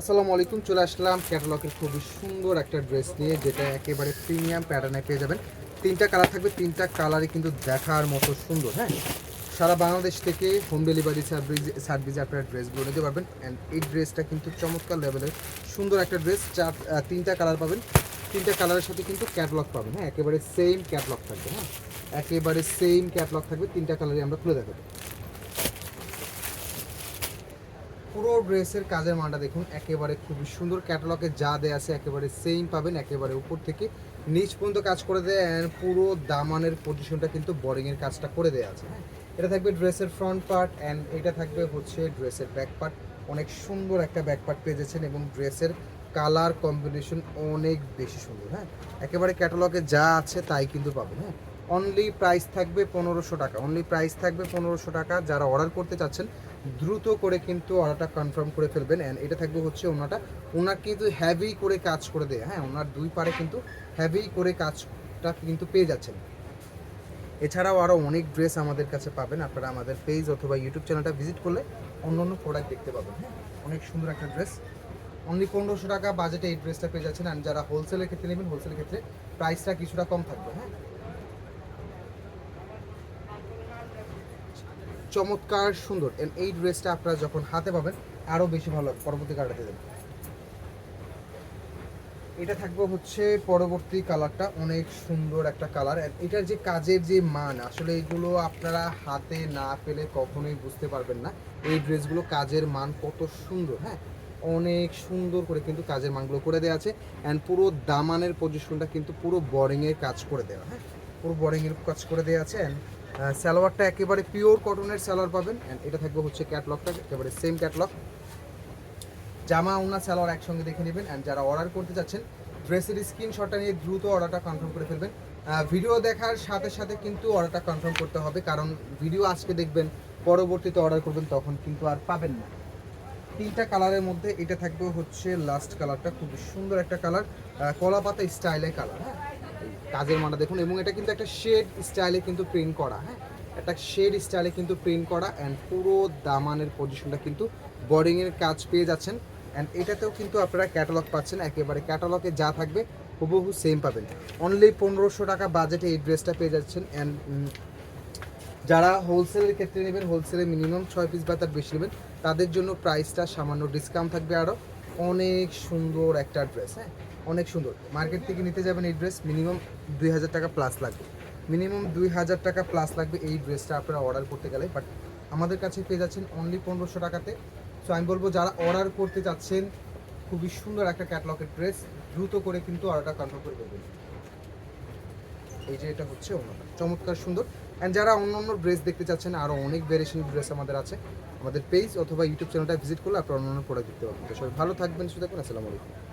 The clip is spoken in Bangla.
আসসালামু আলাইকুম, চলে আসলাম ক্যাটালগের খুবই সুন্দর একটা ড্রেস নিয়ে, যেটা একেবারে প্রিমিয়াম প্যাটার্নে পেয়ে যাবেন। তিনটা কালার থাকবে, তিনটা কালারই কিন্তু দেখার মতো সুন্দর হ্যাঁ? সারা বাংলাদেশ থেকে হোম ডেলিভারি সার্ভিস সার্ভিসে আপনারা ড্রেসগুলো নিতে পারবেন। অ্যান্ড এই ড্রেসটা কিন্তু চমৎকার লেভেলের সুন্দর একটা ড্রেস, চার তিনটা কালার পাবেন। তিনটা কালারের সাথে কিন্তু ক্যাটলগ পাবেন হ্যাঁ? একেবারে সেম ক্যাটলগ থাকবে হ্যাঁ? একেবারে সেম ক্যাটলগ থাকবে, তিনটা কালারই আমরা খুলে দেখাবো। পুরো ড্রেসের কাজের মানটা দেখুন, একেবারে খুবই সুন্দর। ক্যাটালগে যা দেয়া আছে একেবারে সেম পাবেন, একেবারে উপর থেকে নিচ পর্যন্ত কাজ করে দেয় অ্যান্ড পুরো দামানের পজিশনটা কিন্তু বোরিংয়ের কাজটা করে দেওয়া আছে। হ্যাঁ এটা থাকবে ড্রেসের ফ্রন্ট পার্ট অ্যান্ড এটা থাকবে হচ্ছে ড্রেসের ব্যাক পার্ট অনেক সুন্দর একটা ব্যাক পার্ট পেয়ে যাচ্ছেন, এবং ড্রেসের কালার কম্বিনেশন অনেক বেশি সুন্দর। হ্যাঁ একেবারে ক্যাটালগে যা আছে তাই কিন্তু পাবেন। হ্যাঁ অনলি প্রাইস থাকবে পনেরোশো টাকা। অনলি প্রাইস থাকবে পনেরোশো টাকা। যারা অর্ডার করতে চাচ্ছেন, দ্রুত করে কিন্তু অর্ডারটা কনফার্ম করে ফেলবেন। অ্যান্ড এটা থাকবে হচ্ছে ওনাটা, ওনার কিন্তু হ্যাভি করে কাজ করে দেয়। হ্যাঁ ওনার দুই পারে কিন্তু হ্যাভি করে কাজটা কিন্তু পেয়ে যাচ্ছেন। এছাড়াও আরও অনেক ড্রেস আমাদের কাছে পাবেন। আপনারা আমাদের পেজ অথবা ইউটিউব চ্যানেলটা ভিজিট করলে অন্য অন্য প্রোডাক্ট দেখতে পাবেন। হ্যাঁ অনেক সুন্দর একটা ড্রেস অনলি পনেরোশো টাকা বাজেটে এই ড্রেসটা পেয়ে যাচ্ছেন। অ্যান্ড যারা হোলসেলের ক্ষেত্রে নেবেন হোলসেলের ক্ষেত্রে প্রাইসটা কিছুটা কম থাকবে। হ্যাঁ চমৎকার, সুন্দর। And এই ড্রেসটা আপনারা যখন হাতে পাবেন আরও বেশি ভালো পরবর্তী কালারটা দেবেন এটা থাকবে হচ্ছে পরবর্তী কালারটা অনেক সুন্দর একটা কালার এটার যে কাজের যে মান, আসলে এগুলো আপনারা হাতে না পেলে কখনোই বুঝতে পারবেন না। এই ড্রেসগুলো কাজের মান কত সুন্দর হ্যাঁ? অনেক সুন্দর করে কিন্তু কাজের মানগুলো করে দেওয়া আছে। অ্যান্ড পুরো দামানের পজিশনটা কিন্তু পুরো বরিংয়ের কাজ করে দেওয়া হ্যাঁ? পুরো বোরিংয়ের কাজ করে দেওয়া আছে। অ্যান্ড সালোয়ারটা একেবারে পিওর কটনের সালোয়ার পাবেন। এটা থাকবে হচ্ছে ক্যাটলগটা একেবারে সেম ক্যাটলগ জামা ওনা সালোয়ার একসঙ্গে দেখে নেবেন। অ্যান্ড যারা অর্ডার করতে চাচ্ছেন ড্রেসের স্ক্রিনশটটা নিয়ে দ্রুত অর্ডারটা কনফার্ম করে ফেলবেন। ভিডিও দেখার সাথে সাথে কিন্তু অর্ডারটা কনফার্ম করতে হবে। কারণ ভিডিও আজকে দেখবেন, পরবর্তীতে অর্ডার করবেন, তখন কিন্তু আর পাবেন না। তিনটা কালারের মধ্যে এটা থাকবে হচ্ছে লাস্ট কালারটা। খুব সুন্দর একটা কালার। কলা পাতা স্টাইলে কালার হ্যাঁ? কাজের মানটা দেখুন, এবং এটা কিন্তু একটা শেড স্টাইলে কিন্তু প্রিন্ট করা হ্যাঁ? একটা শেড স্টাইলে কিন্তু প্রিন্ট করা অ্যান্ড পুরো দামানের পজিশনটা কিন্তু বোর্ডিংয়ের কাজ পেয়ে যাচ্ছেন। অ্যান্ড এটাতেও কিন্তু আপনারা ক্যাটালগ পাচ্ছেন, একেবারে ক্যাটালগে যা থাকবে, হুবহু সেম পাবেন। অনলি পনেরোশো টাকা বাজেটে এই ড্রেসটা পেয়ে যাচ্ছেন অ্যান্ড যারা হোলসেলের ক্ষেত্রে নেবেন হোলসেলে মিনিমাম ছয় পিস বা তার বেশি নেবেন, তাদের জন্য প্রাইসটা সামান্য ডিসকাউন্ট থাকবে আরও অনেক সুন্দর একটা ড্রেস হ্যাঁ? অনেক সুন্দর। মার্কেট থেকে নিতে যাবেন এই ড্রেস মিনিমাম দুই হাজার টাকা প্লাস লাগবে। মিনিমাম দুই হাজার টাকা প্লাস লাগবে এই ড্রেসটা আপনারা অর্ডার করতে গেলে। বাট আমাদের কাছে পেয়ে যাচ্ছেন অনলি পনেরোশো টাকাতে। সো আমি বলব যারা অর্ডার করতে চাচ্ছেন, খুবই সুন্দর একটা ক্যাটলগের ড্রেস দ্রুত করে কিন্তু অর্ডারটা কনফার্ম করে দেবেন। এই যে এটা হচ্ছে অন্যটা চমৎকার, সুন্দর। অ্যান্ড যারা অন্য অন্য ড্রেস দেখতে চাচ্ছেন আরও অনেক ভেরিয়েশন ড্রেস আমাদের আছে। আমাদের পেজ অথবা ইউটিউব চ্যানেলটা ভিজিট করলে আপনারা অন্য অন্য প্রোডাক্ট দেখতে পাবেন। সবাই ভালো থাকবেন শুধু আসসালামু আলাইকুম।